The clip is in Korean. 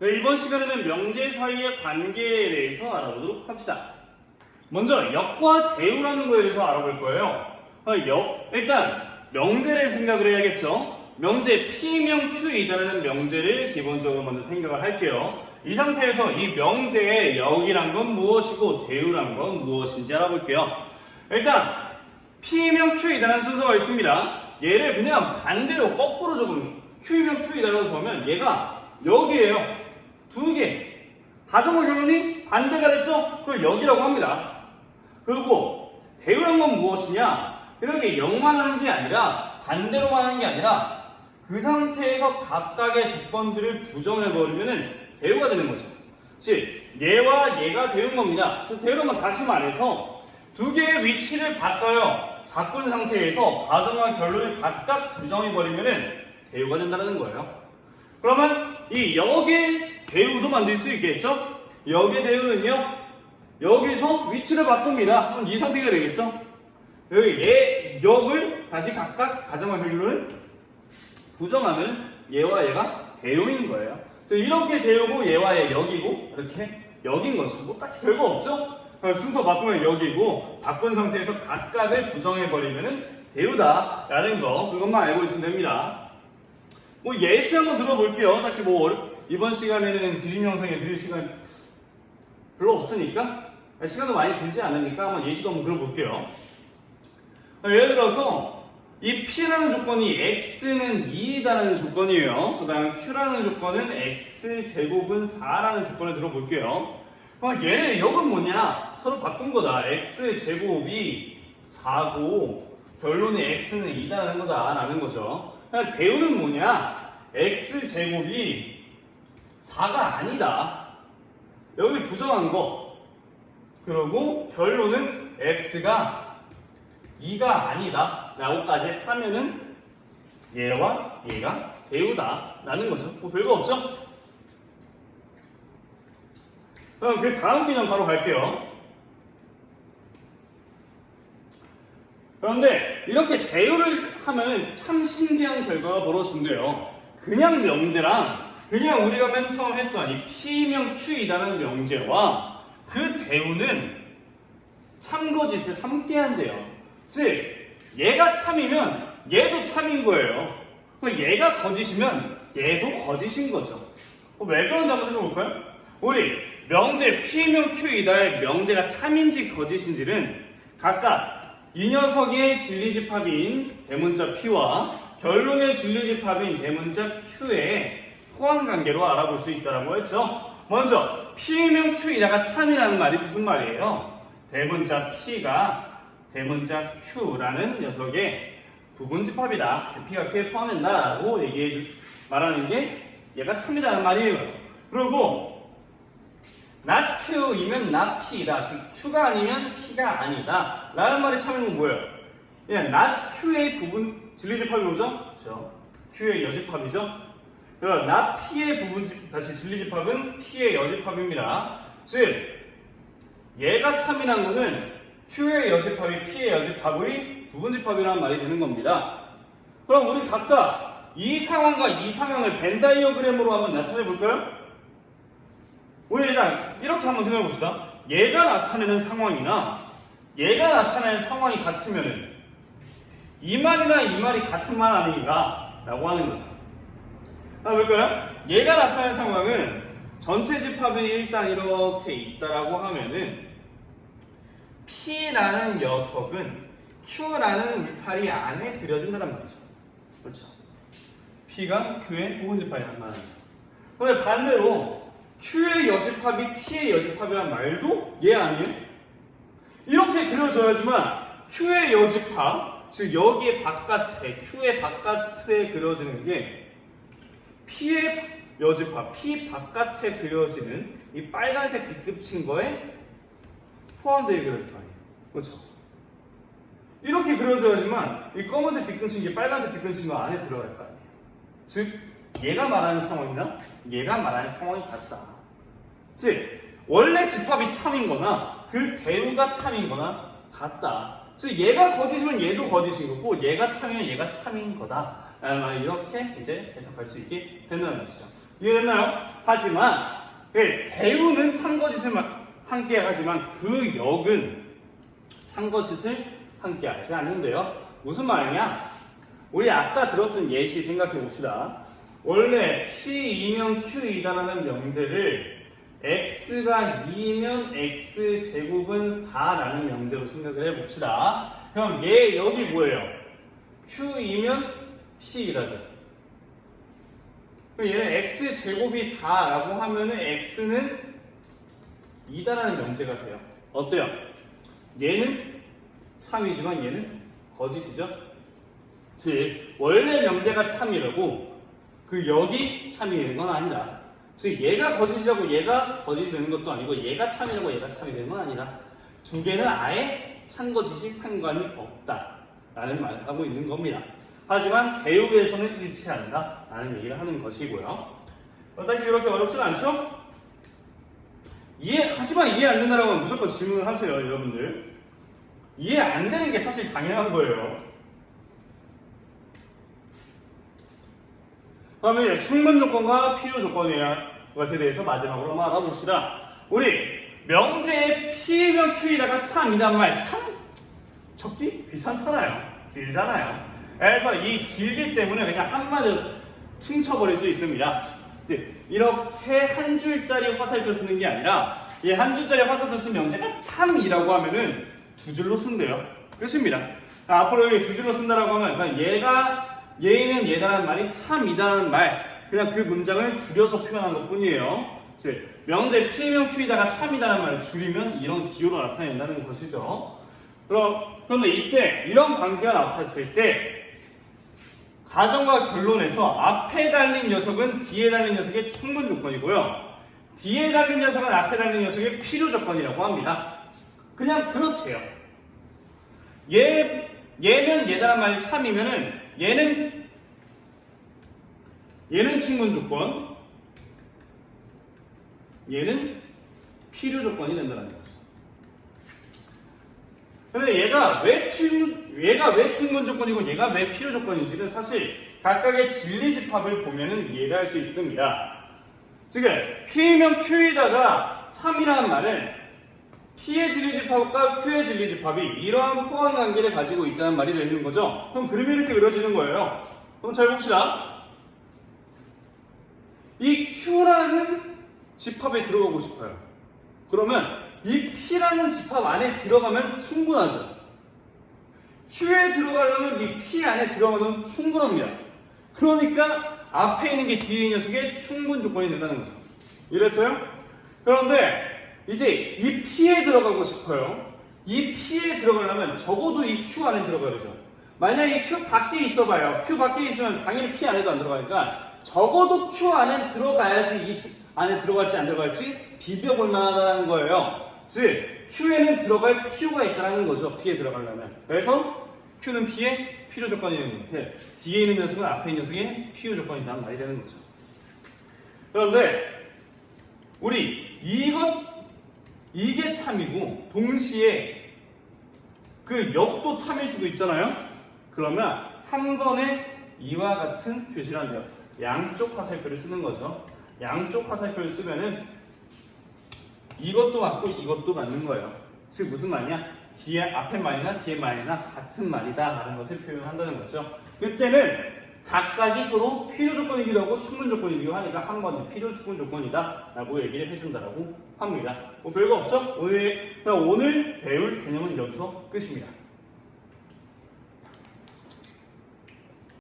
네, 이번 시간에는 명제 사이의 관계에 대해서 알아보도록 합시다. 먼저 역과 대우라는 거에 대해서 알아볼 거예요. 어, 역, 일단 명제를 생각을 해야겠죠. 명제 P명 Q이다라는 명제를 기본적으로 먼저 생각을 할게요. 이 상태에서 이 명제의 역이란 건 무엇이고 대우란 건 무엇인지 알아볼게요. 일단 P명 Q이다라는 순서가 있습니다. 얘를 그냥 반대로 거꾸로 적으면 Q명 Q이다라고 적으면 얘가 여기에요. 두 개. 가정의 결론이 반대가 됐죠? 그걸 여기라고 합니다. 그리고 대우란 건 무엇이냐? 이렇게 0만 하는 게 아니라 반대로만 하는 게 아니라 그 상태에서 각각의 조건들을 부정해버리면 대우가 되는 거죠. 즉, 얘와 얘가 대우인 겁니다. 대우란 건 다시 말해서 두 개의 위치를 바꿔요. 바꾼 상태에서 가정과 결론을 각각 부정해버리면 대우가 된다는 거예요. 그러면 이 역의 대우도 만들 수 있겠죠? 역의 대우는요, 여기서 위치를 바꿉니다. 그럼 이 상태가 되겠죠? 여기 얘, 역을 다시 각각 가정과 결론을 부정하면 얘와 얘가 대우인 거예요. 그래서 이렇게 대우고 얘와 얘 역이고 이렇게 역인 거죠. 뭐 딱히 별거 없죠? 순서 바꾸면 역이고 바꾼 상태에서 각각을 부정해버리면 대우다라는 거 그것만 알고 있으면 됩니다. 뭐 예시 한번 들어볼게요. 딱히 뭐 이번 시간에는 드림 영상에 드릴 시간 별로 없으니까 시간도 많이 들지 않으니까 한번 예시도 한번 들어볼게요. 예를 들어서 이 P라는 조건이 X는 2이다라는 조건이에요. 그 다음 Q라는 조건은 X 제곱은 4라는 조건을 들어볼게요. 그럼 얘는 역은 뭐냐? 서로 바꾼 거다. X 제곱이 4고 결론이 X는 2다라는 거다라는 거죠. 대우는 뭐냐? X 제곱이 4가 아니다. 여기 부정한 거. 그리고 결론은 X가 2가 아니다. 라고까지 하면은 얘와 얘가 대우다. 라는 거죠. 뭐 별거 없죠? 그럼 그 다음 개념 바로 갈게요. 그런데 이렇게 대우를 하면 참 신기한 결과가 벌어진대요. 그냥 명제랑 그냥 우리가 맨 처음 했던 이 P명 Q이라는 명제와 그 대우는 참거짓을 함께 한대요. 즉, 얘가 참이면 얘도 참인 거예요. 얘가 거짓이면 얘도 거짓인 거죠. 어, 왜 그런지 한번 생각해 볼까요? 우리 명제 P명 Q이다의 명제가 참인지 거짓인지는 각각 이 녀석의 진리집합인 대문자 P와 결론의 진리집합인 대문자 Q의 호환관계로 알아볼 수 있다고 했죠. 먼저 P명 Q이다가 참이라는 말이 무슨 말이에요? 대문자 P가 대문자 Q라는 녀석의 부분집합이다. 그 P가 Q에 포함된다라고 얘기해 주, 말하는 게 얘가 참이라는 말이에요. 그리고 not Q이면 not P다. 즉 Q가 아니면 P가 아니다. 라는 말이 건 뭐예요? 그냥 not Q의 부분 진리집합이 오죠? 그렇죠. Q의 여집합이죠? 그럼 not P의 부분 다시 진리집합은 P의 여집합입니다. 즉 얘가 참이란 거는 Q의 여집합이 P의 여집합의 부분집합이라는 말이 되는 겁니다. 그럼 우리 각각 이 상황과 이 상황을 벤 다이어그램으로 한번 나타내 볼까요? 우리 일단 이렇게 한번 생각해 봅시다. 얘가 나타내는 상황이나 얘가 나타내는 상황이 같으면은 이 말이나 이 말이 같은 말 아닌가? 라고 하는 거죠. 아, 볼까요? 얘가 나타내는 상황은 전체 집합이 일단 이렇게 있다라고 하면은 P라는 녀석은 Q라는 울타리 안에 그려진다는 말이죠. 그렇죠. P가 Q의 부분 집합이란 말이죠. 근데 반대로 Q의 여집합이 P의 여집합이란 말도 얘 아니에요? 이렇게 그려져야지만 Q의 여집합, 즉 여기에 바깥에, Q의 바깥에 그려지는 게 P의 여집합, P 바깥에 그려지는 이 빨간색 B급 친 거에 포함되어 그려질 거 아니에요. 그렇죠? 이렇게 그려져야지만 이 검은색 B급 친 게 빨간색 B급 친 거 안에 들어갈 거 아니에요. 즉, 얘가 말하는 상황이나 얘가 말하는 상황이 같다. 즉, 원래 집합이 참인 거나 그 대우가 참인 거나 같다. 즉, 얘가 거짓이면 얘도 거짓인 거고, 얘가 참이면 얘가 참인 거다. 이렇게 이제 해석할 수 있게 된다는 것이죠. 이해됐나요? 하지만 예, 대우는 참거짓을 마- 함께 하지만 그 역은 참거짓을 함께 하지 않는데요. 무슨 말이냐? 우리 아까 들었던 예시 생각해 봅시다. 원래 P이면 Q이다라는 명제를 x가 2면 x 제곱은 4라는 명제로 생각을 해봅시다. 그럼 얘 여기 뭐예요? q이면 p이라죠. 그럼 얘는 x 제곱이 4라고 하면은 x는 2다라는 명제가 돼요. 어때요? 얘는 참이지만 얘는 거짓이죠. 즉 원래 명제가 참이라고 그 역이 참이 되는 건 아니다. 즉 얘가 거짓이라고 얘가 거짓이 되는 것도 아니고 얘가 참이라고 얘가 참이 되는 건 아니다. 두 개는 아예 참거짓이 상관이 없다 라는 말을 하고 있는 겁니다. 하지만 대우에서는 일치한다 라는 얘기를 하는 것이고요. 딱히 이렇게 어렵진 않죠? 이해 하지만 이해 안 된다라고 무조건 질문을 하세요, 여러분들. 이해 안 되는 게 사실 당연한 거예요. 이제 충분 조건과 필요 조건의 것에 대해서 마지막으로 한번 알아봅시다. 우리 명제의 P면 Q이다가 참이란 말 참 적기 귀찮잖아요. 길잖아요. 그래서 이 길기 때문에 그냥 한마디로 퉁쳐버릴 수 있습니다. 이렇게 한 줄짜리 화살표 쓰는 게 아니라 이 한 줄짜리 화살표 쓴 명제가 참이라고 하면은 두 줄로 쓴대요. 끝입니다. 자, 앞으로 두 줄로 쓴다라고 하면 그러니까 얘가 얘는 얘다라는 말이 참이다라는 말 그냥 그 문장을 줄여서 표현한 것 뿐이에요. 이제 명제 P면 Q이다가 참이다라는 말을 줄이면 이런 기호로 나타낸다는 것이죠. 그럼 그런데 이때 이런 관계가 나타났을 때 가정과 결론에서 앞에 달린 녀석은 뒤에 달린 녀석의 충분 조건이고요. 뒤에 달린 녀석은 앞에 달린 녀석의 필요 조건이라고 합니다. 그냥 그렇대요. 얘, 얘는 얘다란 말이 참이면은 얘는 얘는 충분 조건, 얘는 필요 조건이 된다는 거죠. 근데 얘가 왜 필, 얘가 왜 충분 조건이고 얘가 왜 필요 조건인지는 사실 각각의 진리 집합을 보면은 이해를 할 수 있습니다. 지금 P면 Q에다가 참이라는 말은 P의 진리 집합과 Q의 진리 집합이 이러한 포함 관계를 가지고 있다는 말이 되는 거죠. 그럼 그림이 이렇게 그려지는 거예요. 그럼 잘 봅시다. 이 Q라는 집합에 들어가고 싶어요. 그러면 이 P라는 집합 안에 들어가면 충분하죠. Q에 들어가려면 이 P 안에 들어가면 충분합니다. 그러니까 앞에 있는 게 뒤에 있는 녀석의 충분 조건이 된다는 거죠. 이랬어요? 그런데 이제 이 P에 들어가고 싶어요. 이 P에 들어가려면 적어도 이 Q 안에 들어가야 되죠. 만약에 Q 밖에 있어봐요. Q 밖에 있으면 당연히 P 안에도 안 들어가니까 적어도 Q 안에 들어가야지 이 안에 들어갈지 안 들어갈지 비벼볼 만하다는 거예요. 즉 Q에는 들어갈 필요가 있다는 거죠. P에 들어가려면. 그래서 Q는 P의 필요 조건이 되는 건데 뒤에 있는 녀석은 앞에 있는 녀석의 필요 조건이라는 말이 되는 거죠. 그런데 우리 이것 이게 참이고 동시에 그 역도 참일 수도 있잖아요. 그러면 한 번에 이와 같은 표시를 한대요. 양쪽 화살표를 쓰는 거죠. 양쪽 화살표를 쓰면은 이것도 맞고 이것도 맞는 거예요. 즉 무슨 말이냐? 뒤에 앞에 말이나 뒤에 말이나 같은 말이다라는 것을 표현한다는 거죠. 그때는 각각이 서로 필요 조건이기도 하고 충분 조건이기도 하니까 한 번에 필요 충분 조건이다 라고 얘기를 해준다라고 합니다. 뭐 별거 없죠? 오늘 오늘 배울 개념은 여기서 끝입니다.